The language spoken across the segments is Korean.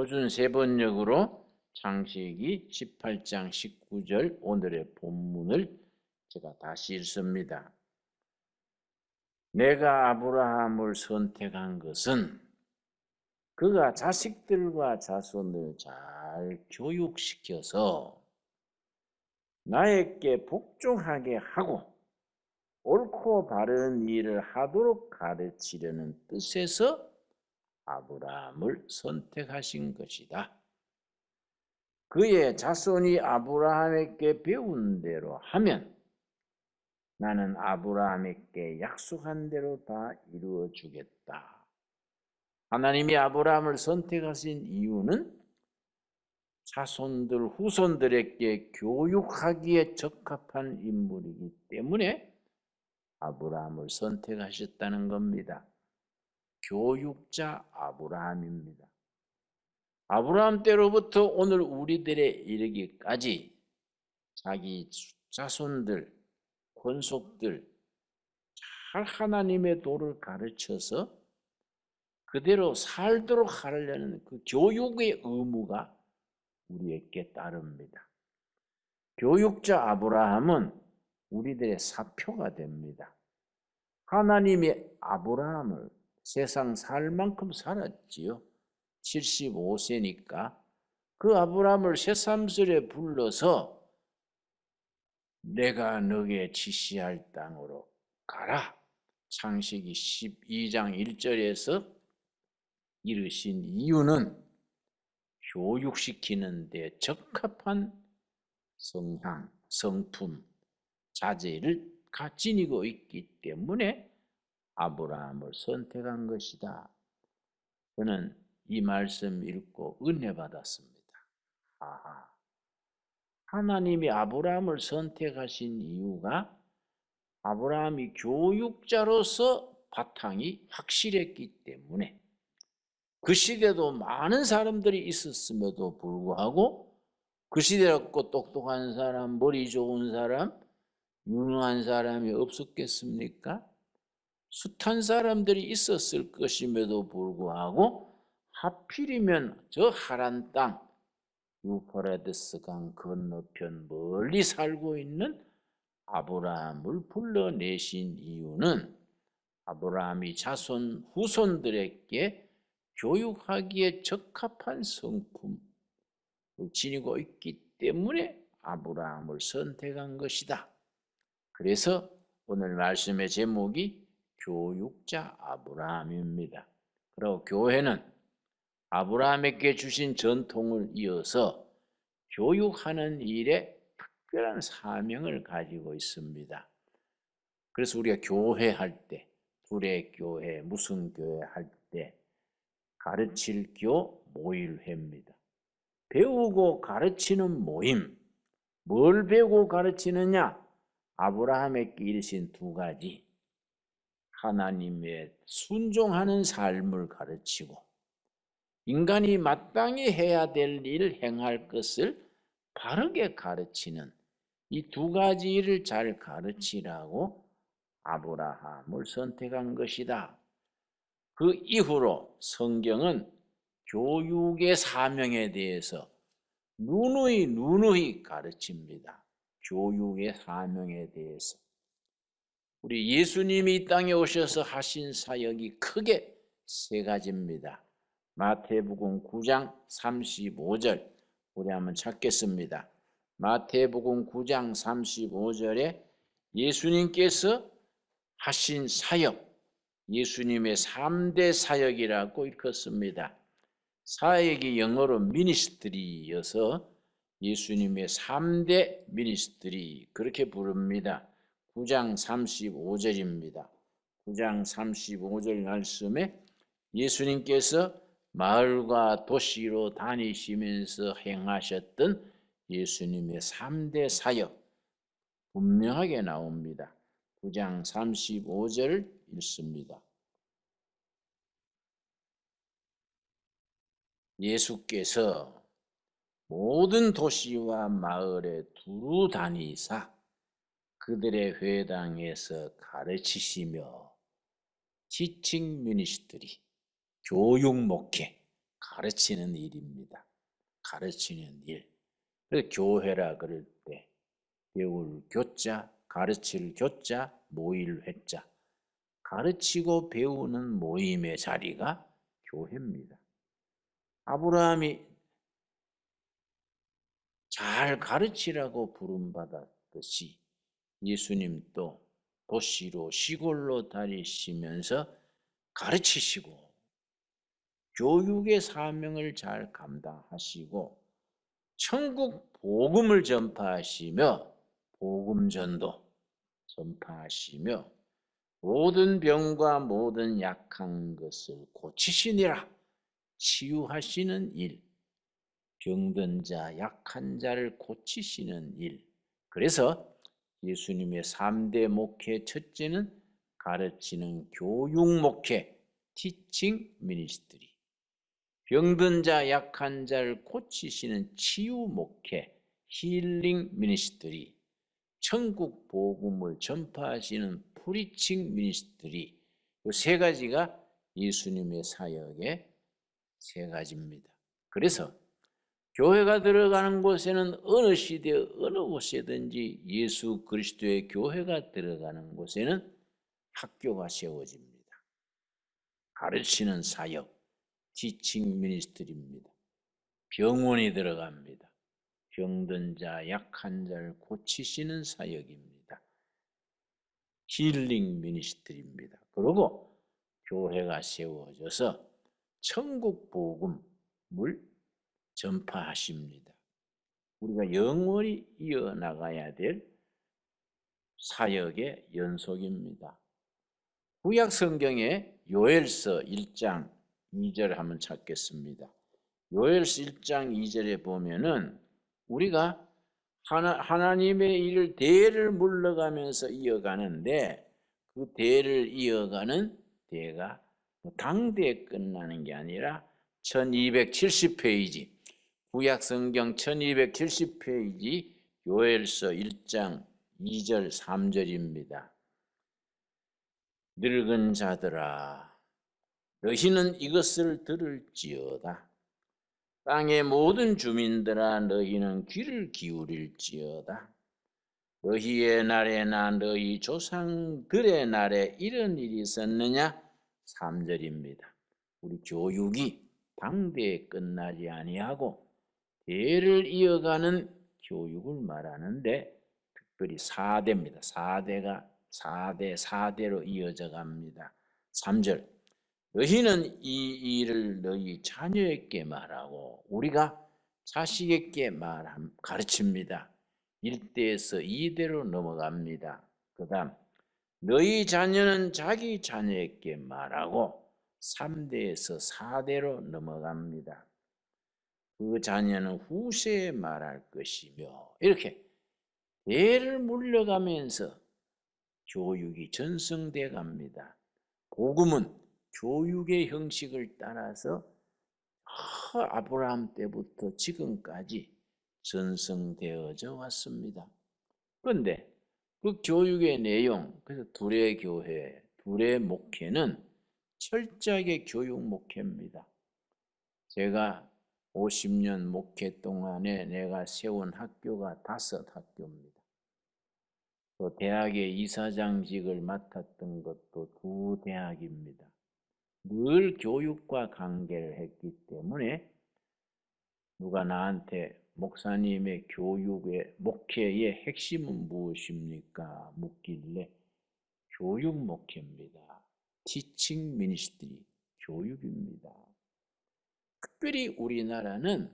표준 세번역으로 창세기 18장 19절 오늘의 본문을 제가 다시 읽습니다. 내가 아브라함을 선택한 것은 그가 자식들과 자손을 잘 교육시켜서 나에게 복종하게 하고 옳고 바른 일을 하도록 가르치려는 뜻에서 아브라함을 선택하신 것이다. 그의 자손이 아브라함에게 배운 대로 하면 나는 아브라함에게 약속한 대로 다 이루어 주겠다. 하나님이 아브라함을 선택하신 이유는 자손들, 후손들에게 교육하기에 적합한 인물이기 때문에 아브라함을 선택하셨다는 겁니다. 교육자 아브라함입니다. 아브라함 때로부터 오늘 우리들에 이르기까지 자기 자손들, 권속들 잘 하나님의 도를 가르쳐서 그대로 살도록 하려는 그 교육의 의무가 우리에게 따릅니다. 교육자 아브라함은 우리들의 사표가 됩니다. 하나님이 아브라함을 세상 살 만큼 살았지요. 75세니까 그 아브라함을 새삼스레 불러서 내가 너게 지시할 땅으로 가라. 창세기 12장 1절에서 이르신 이유는 교육시키는 데 적합한 성향, 성품, 자제를 지니고 있기 때문에 아브라함을 선택한 것이다. 저는 이 말씀 읽고 은혜 받았습니다. 아하. 하나님이 아브라함을 선택하신 이유가 아브라함이 교육자로서 바탕이 확실했기 때문에 그 시대도 많은 사람들이 있었음에도 불구하고 그 시대였고 똑똑한 사람, 머리 좋은 사람, 유능한 사람이 없었겠습니까? 숱한 사람들이 있었을 것임에도 불구하고 하필이면 저 하란 땅 유퍼라데스 강 건너편 멀리 살고 있는 아브라함을 불러내신 이유는 아브라함이 자손 후손들에게 교육하기에 적합한 성품을 지니고 있기 때문에 아브라함을 선택한 것이다. 그래서 오늘 말씀의 제목이 교육자 아브라함입니다. 그리고 교회는 아브라함에게 주신 전통을 이어서 교육하는 일에 특별한 사명을 가지고 있습니다. 그래서 우리가 교회 할 때, 둘의 교회, 무슨 교회 할 때, 가르칠 교 모일회입니다. 배우고 가르치는 모임. 뭘 배우고 가르치느냐? 아브라함에게 이르신 두 가지. 하나님의 순종하는 삶을 가르치고 인간이 마땅히 해야 될 일을 행할 것을 바르게 가르치는 이 두 가지 일을 잘 가르치라고 아브라함을 선택한 것이다. 그 이후로 성경은 교육의 사명에 대해서 누누이 누누이 가르칩니다. 교육의 사명에 대해서. 우리 예수님이 이 땅에 오셔서 하신 사역이 크게 세 가지입니다. 마태복음 9장 35절 우리 한번 찾겠습니다. 마태복음 9장 35절에 예수님께서 하신 사역, 예수님의 3대 사역이라고 읽었습니다. 사역이 영어로 미니스트리여서 예수님의 3대 미니스트리 그렇게 부릅니다. 9장 35절입니다. 9장 35절 말씀에 예수님께서 마을과 도시로 다니시면서 행하셨던 예수님의 3대 사역 분명하게 나옵니다. 9장 35절 읽습니다. 예수께서 모든 도시와 마을에 두루 다니사 그들의 회당에서 가르치시며 지칭 미니스트리 교육 목회 가르치는 일입니다. 가르치는 일. 그래서 교회라 그럴 때 배울 교자, 가르칠 교자, 모일 회자. 가르치고 배우는 모임의 자리가 교회입니다. 아브라함이 잘 가르치라고 부름받았듯이 예수님 도 도시로 시골로 다니시면서 가르치시고 교육의 사명을 잘 감당하시고 천국 복음을 전파하시며 복음 전도 전파하시며 모든 병과 모든 약한 것을 고치시니라 치유하시는 일 병든 자 약한 자를 고치시는 일. 그래서 예수님의 3대 목회 첫째는 가르치는 교육 목회 티칭 미니스트리 병든 자 약한 자를 고치시는 치유 목회 힐링 미니스트리 천국 복음을 전파하시는 프리칭 미니스트리 이 세 가지가 예수님의 사역의 세 가지입니다. 그래서 교회가 들어가는 곳에는 어느 시대 어느 곳에든지 예수 그리스도의 교회가 들어가는 곳에는 학교가 세워집니다. 가르치는 사역, 티칭 미니스트리입니다. 병원이 들어갑니다. 병든 자, 약한 자를 고치시는 사역입니다. 힐링 미니스트리입니다. 그리고 교회가 세워져서 천국 복음을 전파하십니다. 우리가 영원히 이어나가야 될 사역의 연속입니다. 구약 성경에 요엘서 1장 2절 한번 찾겠습니다. 요엘서 1장 2절에 보면은 우리가 하나, 하나님의 일을 대를 물러가면서 이어가는데 그 대를 이어가는 대가 뭐 당대에 끝나는 게 아니라 1270페이지 구약 성경 1270페이지 요엘서 1장 2절 3절입니다. 늙은 자들아 너희는 이것을 들을지어다. 땅의 모든 주민들아 너희는 귀를 기울일지어다. 너희의 날에나 너희 조상들의 날에 이런 일이 있었느냐? 3절입니다. 우리 교육이 당대에 끝나지 아니하고 대를 이어가는 교육을 말하는데 특별히 4대입니다. 4대가 4대 4대로 이어져 갑니다. 3절 너희는 이 일을 너희 자녀에게 말하고 우리가 자식에게 말함 가르칩니다. 1대에서 2대로 넘어갑니다. 그다음 너희 자녀는 자기 자녀에게 말하고 3대에서 4대로 넘어갑니다. 그 자녀는 후세에 말할 것이며 이렇게 대를 물려가면서 교육이 전승돼 갑니다. 복음은 교육의 형식을 따라서 아브라함 때부터 지금까지 전승되어져 왔습니다. 그런데 그 교육의 내용, 그래서 둘의 교회, 둘의 목회는 철저하게 교육 목회입니다. 제가 50년 목회 동안에 내가 세운 학교가 다섯 학교입니다. 또 대학의 이사장직을 맡았던 것도 두 대학입니다. 늘 교육과 관계를 했기 때문에 누가 나한테 목사님의 교육의 목회의 핵심은 무엇입니까? 묻길래 교육 목회입니다. 티칭 미니스트리 교육입니다. 특별히 우리나라는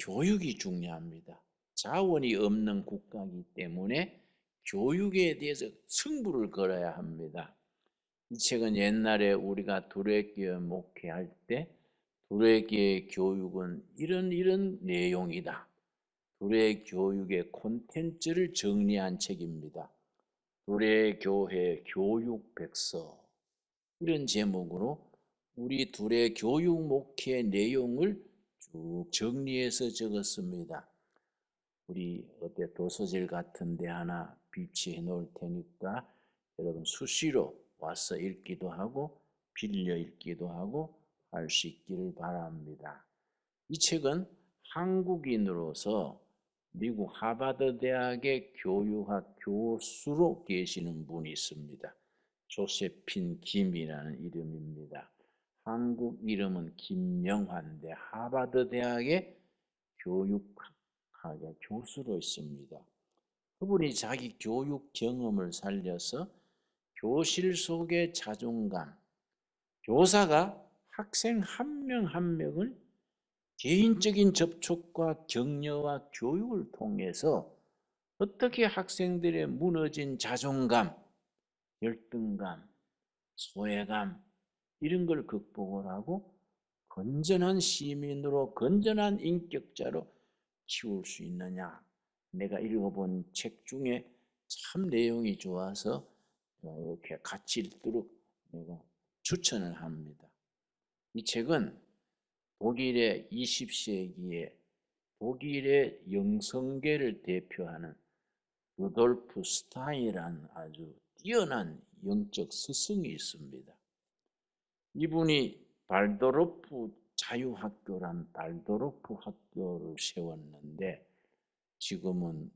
교육이 중요합니다. 자원이 없는 국가이기 때문에 교육에 대해서 승부를 걸어야 합니다. 이 책은 옛날에 우리가 두레교회 목회할 때 두레교회 교육은 이런 이런 내용이다. 두레 교육의 콘텐츠를 정리한 책입니다. 두레 교회 교육 백서 이런 제목으로 우리 둘의 교육 목회 내용을 쭉 정리해서 적었습니다. 우리 어때 도서질 같은 데 하나 비치해 놓을 테니까 여러분 수시로 와서 읽기도 하고 빌려 읽기도 하고 할 수 있기를 바랍니다. 이 책은 한국인으로서 미국 하버드 대학의 교육학 교수로 계시는 분이 있습니다. 조세핀 김이라는 이름입니다. 한국 이름은 김명환인데 하버드 대학의 교육학의 교수로 있습니다. 그분이 자기 교육 경험을 살려서 교실 속의 자존감, 교사가 학생 한 명한 명을 개인적인 접촉과 격려와 교육을 통해서 어떻게 학생들의 무너진 자존감, 열등감, 소외감 이런 걸 극복을 하고 건전한 시민으로 건전한 인격자로 키울 수 있느냐. 내가 읽어본 책 중에 참 내용이 좋아서 이렇게 같이 읽도록 내가 추천을 합니다. 이 책은 독일의 20세기에 독일의 영성계를 대표하는 루돌프 스타인이라는 아주 뛰어난 영적 스승이 있습니다. 이분이 발도르프 자유학교란 발도르프 학교를 세웠는데 지금은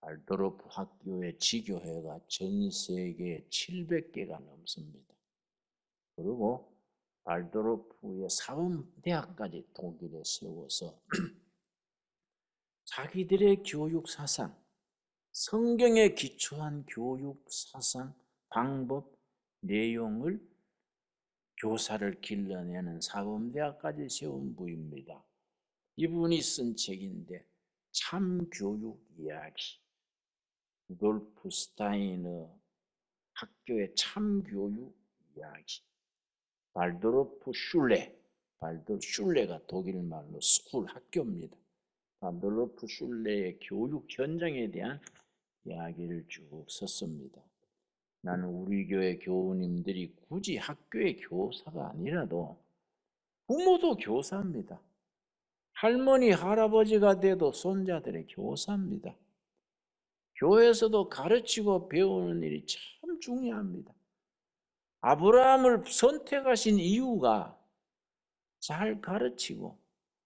발도르프 학교의 지교회가 전 세계에 700개가 넘습니다. 그리고 발도르프의 사범대학까지 독일에 세워서 자기들의 교육 사상, 성경에 기초한 교육 사상, 방법, 내용을 교사를 길러내는 사범대학까지 세운 부입니다. 이분이 쓴 책인데 참교육 이야기 루돌프 스타이너 학교의 참교육 이야기 발도르프 슐레 발도 슐레가 독일 말로 스쿨 학교입니다. 발도르프 슐레의 교육 현장에 대한 이야기를 쭉 썼습니다. 나는 우리 교회 교우님들이 굳이 학교의 교사가 아니라도 부모도 교사입니다. 할머니, 할아버지가 돼도 손자들의 교사입니다. 교회에서도 가르치고 배우는 일이 참 중요합니다. 아브라함을 선택하신 이유가 잘 가르치고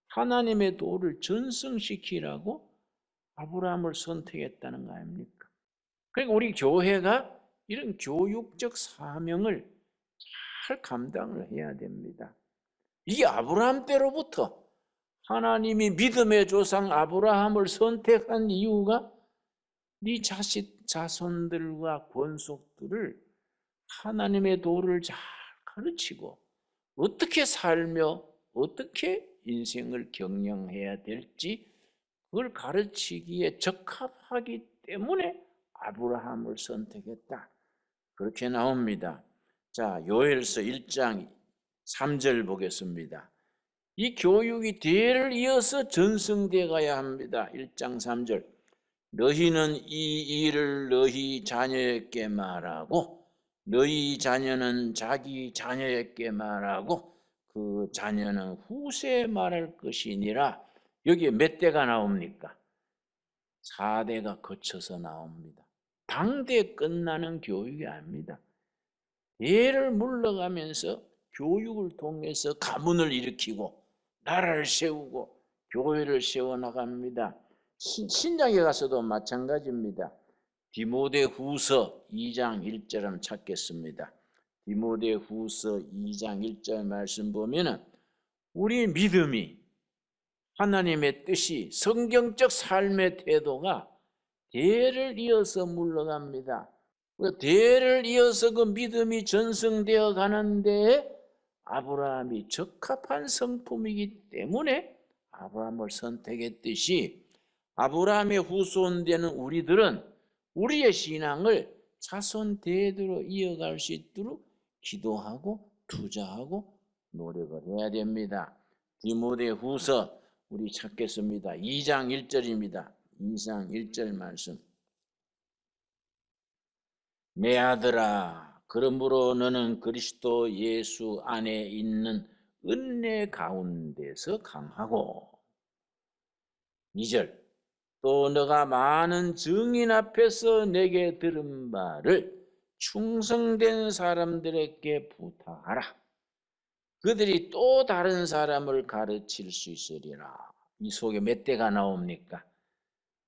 하나님의 도를 전승시키라고 아브라함을 선택했다는 거 아닙니까? 그러니까 우리 교회가 이런 교육적 사명을 잘 감당을 해야 됩니다. 이게 아브라함 때로부터 하나님이 믿음의 조상 아브라함을 선택한 이유가 네 자식 자손들과 권속들을 하나님의 도를 잘 가르치고 어떻게 살며 어떻게 인생을 경영해야 될지 그걸 가르치기에 적합하기 때문에 아브라함을 선택했다. 그렇게 나옵니다. 자, 요엘서 1장 3절 보겠습니다. 이 교육이 대를 이어서 전승되어 가야 합니다. 1장 3절. 너희는 이 일을 너희 자녀에게 말하고 너희 자녀는 자기 자녀에게 말하고 그 자녀는 후세에 말할 것이니라. 여기에 몇 대가 나옵니까? 4대가 거쳐서 나옵니다. 당대 끝나는 교육이 아닙니다. 얘를 물러가면서 교육을 통해서 가문을 일으키고 나라를 세우고 교회를 세워나갑니다. 신장에 가서도 마찬가지입니다. 디모데 후서 2장 1절 을 찾겠습니다. 디모데 후서 2장 1절 말씀 보면은 우리 믿음이 하나님의 뜻이 성경적 삶의 태도가 대를 이어서 물러갑니다. 대를 이어서 그 믿음이 전승되어 가는데 아브라함이 적합한 성품이기 때문에 아브라함을 선택했듯이 아브라함의 후손되는 우리들은 우리의 신앙을 자손 대대로 이어갈 수 있도록 기도하고 투자하고 노력을 해야 됩니다. 디모데 후서 우리 찾겠습니다. 2장 1절입니다. 2장 1절 말씀. 내 아들아, 그러므로 너는 그리스도 예수 안에 있는 은혜 가운데서 강하고 2절 또 너가 많은 증인 앞에서 내게 들은 바를 충성된 사람들에게 부탁하라. 그들이 또 다른 사람을 가르칠 수 있으리라. 이 속에 몇 대가 나옵니까?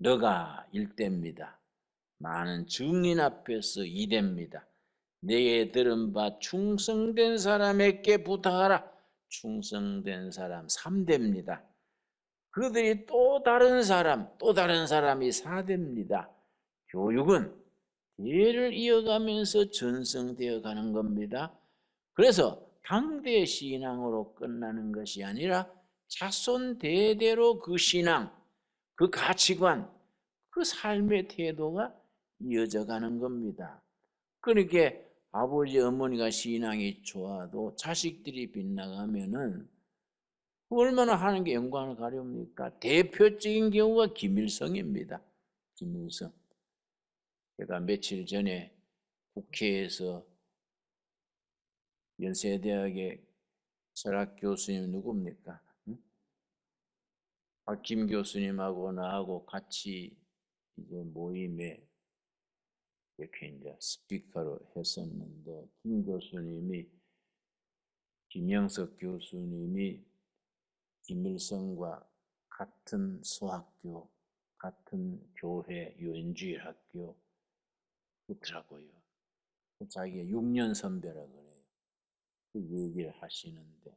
너가 일대입니다. 많은 증인 앞에서 이대입니다. 내게 들은 바 충성된 사람에게 부탁하라. 충성된 사람 3대입니다. 그들이 또 다른 사람, 또 다른 사람이 4대입니다. 교육은 대를 이어가면서 전승되어 가는 겁니다. 그래서 당대 신앙으로 끝나는 것이 아니라 자손 대대로 그 신앙, 그 가치관, 그 삶의 태도가 이어져 가는 겁니다. 그러니까 아버지 어머니가 신앙이 좋아도 자식들이 빗나가면은 얼마나 하는 게 영광을 가려옵니까? 대표적인 경우가 김일성입니다. 김일성. 제가 며칠 전에 국회에서 연세대학의 철학 교수님 누굽니까? 응? 아, 김 교수님하고 나하고 같이 이제 모임에 이렇게 이제 스피커로 했었는데 김 교수님이 김영석 교수님이 김일성과 같은 소학교, 같은 교회, 유엔주일 학교 있더라고요. 자기가 6년 선배라 그래요. 그 얘기를 하시는데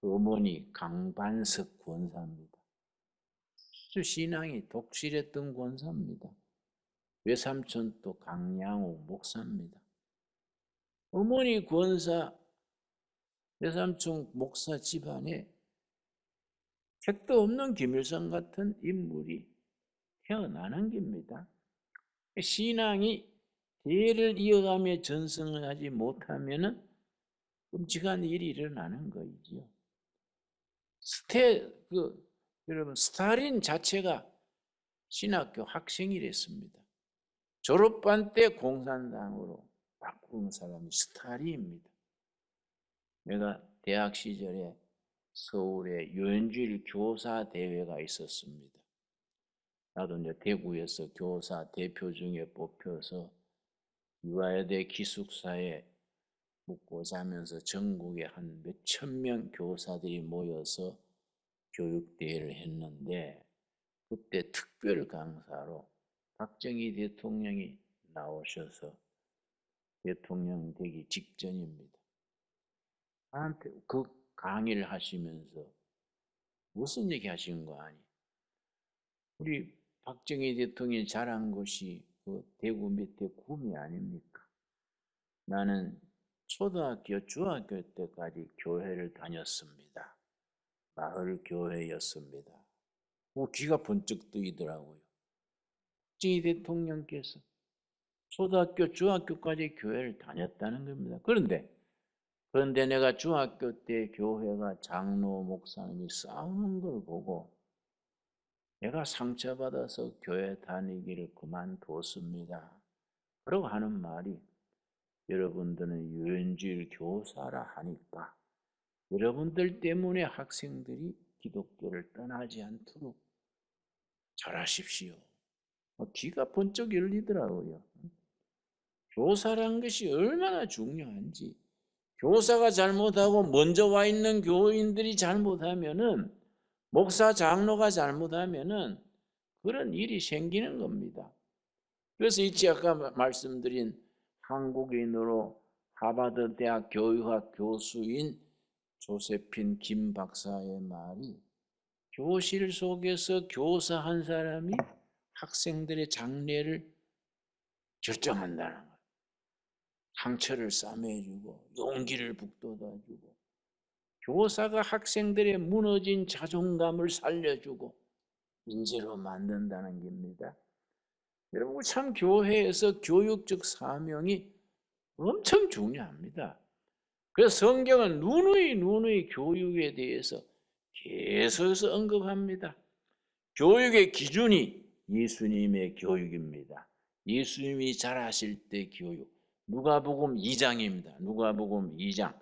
그 어머니 강반석 권사입니다. 아주 신앙이 독실했던 권사입니다. 외삼촌 또 강양호 목사입니다. 어머니 권사, 외삼촌 목사 집안에 책도 없는 김일성 같은 인물이 태어나는 겁니다. 신앙이 대를 이어가며 전승을 하지 못하면은 끔찍한 일이 일어나는 거이지요. 스테 그 여러분 스탈린 자체가 신학교 학생이랬습니다. 졸업반 때 공산당으로 바꾸는 사람이 스탈린입니다. 내가 대학 시절에 서울에 유엔주일 교사 대회가 있었습니다. 나도 이제 대구에서 교사 대표 중에 뽑혀서 유아여대 기숙사에 묵고 자면서 전국에 한 몇 천 명 교사들이 모여서 교육대회를 했는데 그때 특별 강사로 박정희 대통령이 나오셔서 대통령 되기 직전입니다. 나한테 그 강의를 하시면서 무슨 얘기 하신 거 아니? 우리 박정희 대통령이 잘한 것이 그 대구 밑에 구미 아닙니까? 나는 초등학교, 중학교 때까지 교회를 다녔습니다. 마을 교회였습니다. 뭐 귀가 번쩍 뜨이더라고요. 박정희 대통령께서 초등학교, 중학교까지 교회를 다녔다는 겁니다. 그런데 그런데 내가 중학교 때 교회가 장로 목사님이 싸우는 걸 보고 내가 상처받아서 교회 다니기를 그만뒀습니다. 그러고 하는 말이 여러분들은 유엔주일 교사라 하니까 여러분들 때문에 학생들이 기독교를 떠나지 않도록 잘하십시오. 귀가 번쩍 열리더라고요. 교사란 것이 얼마나 중요한지 교사가 잘못하고 먼저 와 있는 교인들이 잘못하면은 목사 장로가 잘못하면은 그런 일이 생기는 겁니다. 그래서 이치 아까 말씀드린 한국인으로 하버드 대학 교육학 교수인 조세핀 김 박사의 말이 교실 속에서 교사 한 사람이 학생들의 장래를 결정한다는 거예요. 상처를 싸매주고 용기를 북돋아주고 교사가 학생들의 무너진 자존감을 살려주고 인재로 만든다는 겁니다. 여러분 참 교회에서 교육적 사명이 엄청 중요합니다. 그래서 성경은 누누이 누누이 교육에 대해서 계속해서 언급합니다. 교육의 기준이 예수님의 교육입니다. 예수님이 잘하실 때 교육. 누가복음 2장입니다. 누가복음 2장.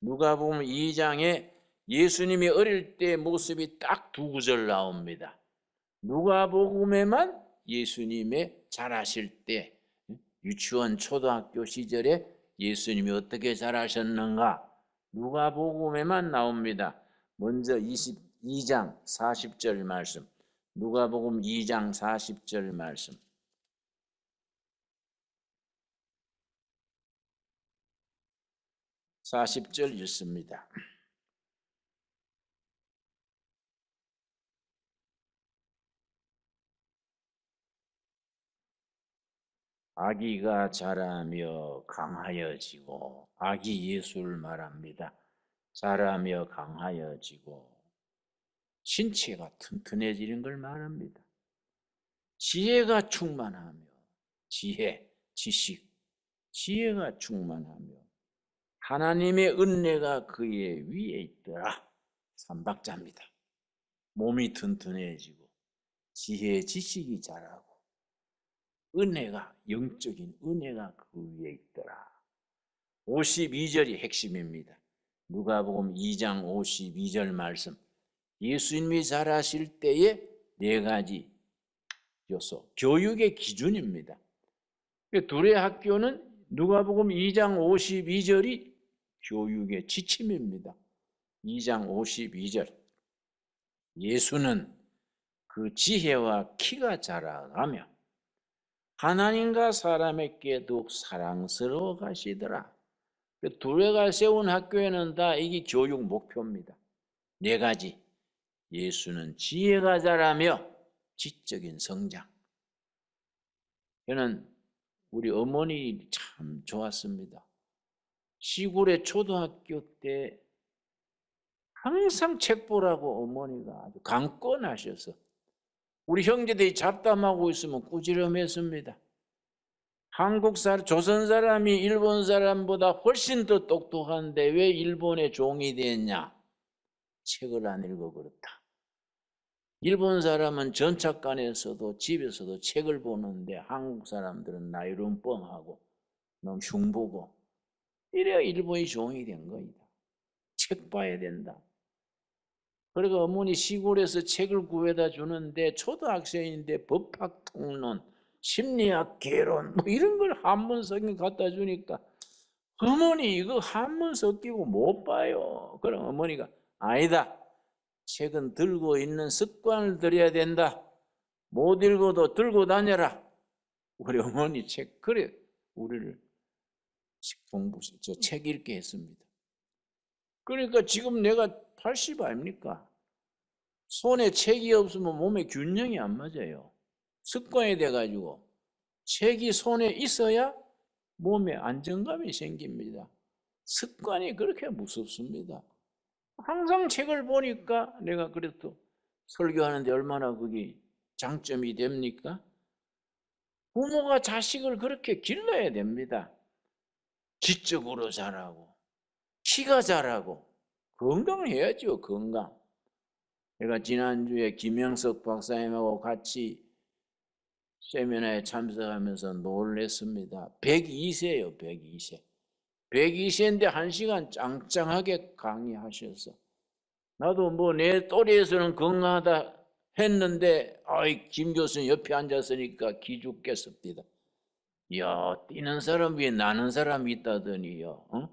누가복음 2장에 예수님이 어릴 때 모습이 딱 두 구절 나옵니다. 누가복음에만 예수님의 자라실 때 유치원 초등학교 시절에 예수님이 어떻게 자라셨는가 누가복음에만 나옵니다. 먼저 22장 40절 말씀. 누가복음 2장 40절 말씀. 40절 읽습니다. 아기가 자라며 강하여지고 아기 예수를 말합니다. 자라며 강하여지고 신체가 튼튼해지는 걸 말합니다. 지혜가 충만하며 지혜, 지식, 지혜가 충만하며 하나님의 은혜가 그의 위에 있더라. 삼박자입니다. 몸이 튼튼해지고 지혜, 지식이 자라고 은혜가 영적인 은혜가 그 위에 있더라. 52절이 핵심입니다. 누가복음 2장 52절 말씀. 예수님이 자라실 때에 네 가지 요소, 교육의 기준입니다. 둘의 학교는 누가복음 2장 52절이 교육의 지침입니다. 2장 52절. 예수는 그 지혜와 키가 자라가며 하나님과 사람에게 더욱 사랑스러워 가시더라. 그 둘레가 세운 학교에는 다 이게 교육 목표입니다. 네 가지. 예수는 지혜가 자라며 지적인 성장. 저는 우리 어머니 참 좋았습니다. 시골의 초등학교 때 항상 책 보라고 어머니가 아주 강권하셔서 우리 형제들이 잡담하고 있으면 꾸지람했습니다. 한국 사람, 조선 사람이 일본 사람보다 훨씬 더 똑똑한데 왜 일본의 종이 됐냐? 책을 안 읽어 그렇다. 일본 사람은 전착관에서도 집에서도 책을 보는데 한국 사람들은 나이론 뻥하고 너무 흉보고 이래야 일본이 종이 된 거이다. 책 봐야 된다. 그리고 어머니 시골에서 책을 구해다 주는데 초등학생인데 법학 통론, 심리학 개론 뭐 이런 걸 한문 성경 갖다 주니까 어머니 이거 한문 섞이고 못 봐요. 그럼 어머니가 아니다. 책은 들고 있는 습관을 들여야 된다. 못 읽어도 들고 다녀라. 우리 어머니 책 그래 우리를 공부 저책 읽게 했습니다. 그러니까 지금 내가 80 아닙니까? 손에 책이 없으면 몸에 균형이 안 맞아요. 습관이 돼가지고 책이 손에 있어야 몸에 안정감이 생깁니다. 습관이 그렇게 무섭습니다. 항상 책을 보니까 내가 그래도 설교하는데 얼마나 그게 장점이 됩니까? 부모가 자식을 그렇게 길러야 됩니다. 지적으로 자라고, 키가 자라고, 건강해야죠, 건강. 제가 지난주에 김영석 박사님하고 같이 세미나에 참석하면서 놀랬습니다. 102세예요, 102세. 102세인데 한 시간 짱짱하게 강의하셔서 나도 뭐 내 또래에서는 건강하다 했는데 아이 김 교수님 옆에 앉았으니까 기죽겠습니다. 야 뛰는 사람 위에 나는 사람이 있다더니요. 어?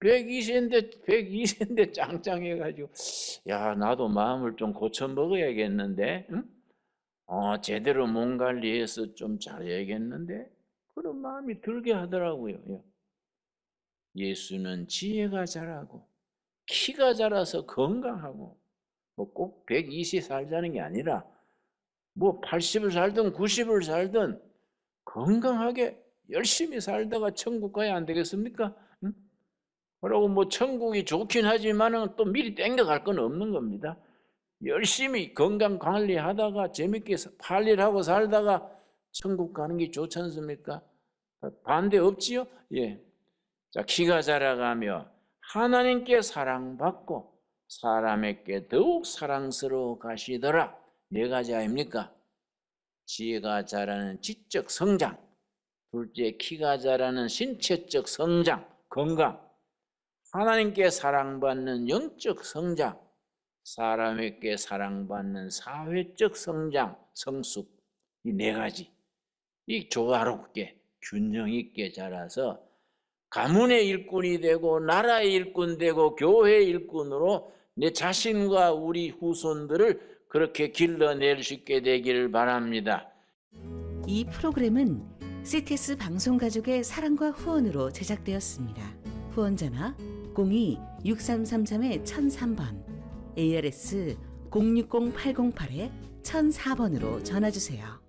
102세인데 102세인데 짱짱해가지고 야 나도 마음을 좀 고쳐 먹어야겠는데 응? 어, 제대로 몸 관리해서 좀 잘해야겠는데 그런 마음이 들게 하더라고요. 예. 예수는 지혜가 자라고 키가 자라서 건강하고 뭐 꼭 120 살자는 게 아니라 뭐 80을 살든 90을 살든 건강하게 열심히 살다가 천국 가야 안 되겠습니까? 그리고 뭐 천국이 좋긴 하지만은 또 미리 땡겨갈 건 없는 겁니다. 열심히 건강 관리하다가 재밌게 할일 하고 살다가 천국 가는 게 좋지 않습니까? 반대 없지요? 예. 자, 키가 자라가며 하나님께 사랑받고 사람에게 더욱 사랑스러워 가시더라. 네 가지 아닙니까? 지혜가 자라는 지적 성장, 둘째 키가 자라는 신체적 성장, 건강, 하나님께 사랑받는 영적 성장, 사람에게 사랑받는 사회적 성장, 성숙 이 네 가지 이 조화롭게 균형 있게 자라서 가문의 일꾼이 되고 나라의 일꾼 되고 교회의 일꾼으로 내 자신과 우리 후손들을 그렇게 길러낼 수 있게 되기를 바랍니다. 이 프로그램은 CTS 방송 가족의 사랑과 후원으로 제작되었습니다. 후원전화 02-6333-1003번 ARS 060-808-1004번으로 전화주세요.